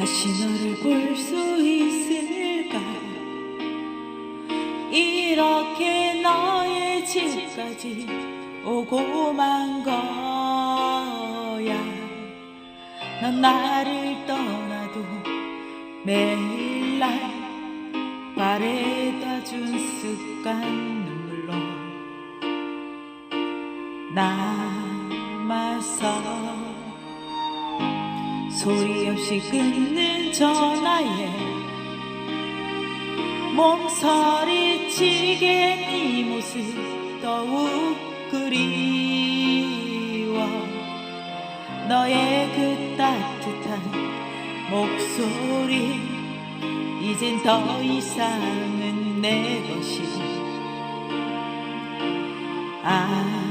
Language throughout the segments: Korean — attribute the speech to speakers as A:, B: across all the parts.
A: 다시 너를 볼 수 있을까 이렇게 너의 집까지 오고만 거야. 넌 나를 떠나도 매일 날 바래다 준 습관 눈물로 남아서 소리 없이 끊는 전화에 몸서리치게 네 모습 더욱 그리워. 너의 그 따뜻한 목소리 이젠 더 이상은 내 것이 아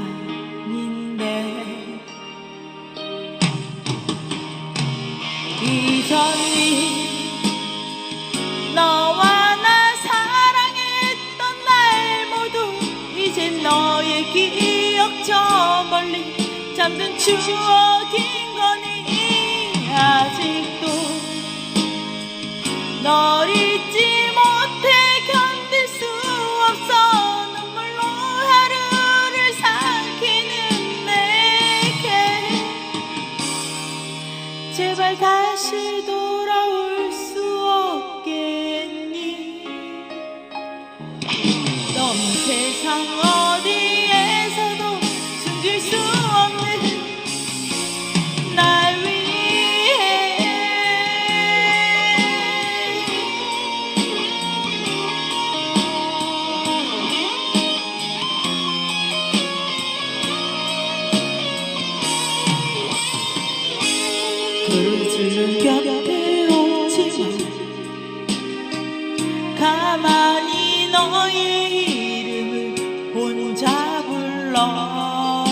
A: 이전이 너와 나 사랑했던 날 모두 이젠 너의 기억 저 멀리 잠든 추억인 거니 아직도 널잊 그러지는 곁에 없지만 가만히 너의 이름을 혼자 불러봐.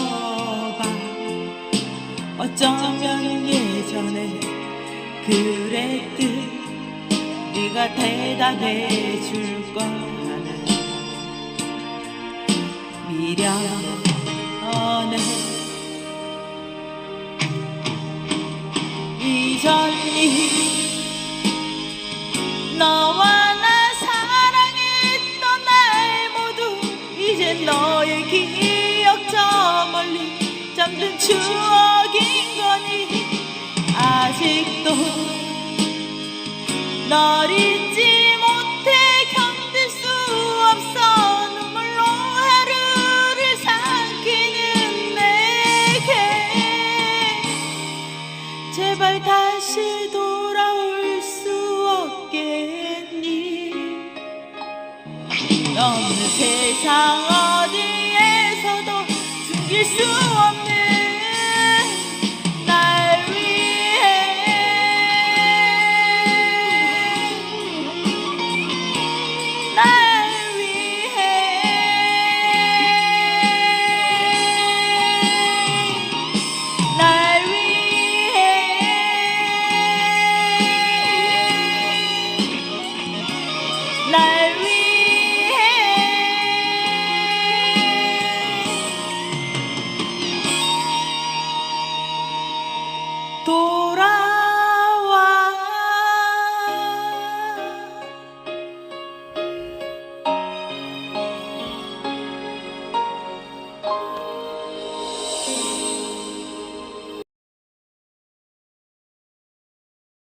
A: 어쩌면 예전에 그랬듯 네가 대답해 줄 거라는 미련해 이 전이 너와 나 사랑했던 날 모두 이제 너의 기억 저 멀리 잠든 추억인 거니. 아직도 널 제발 다시 돌아올 수 없겠니? 넌 세상 어디에서도 숨길 수 없는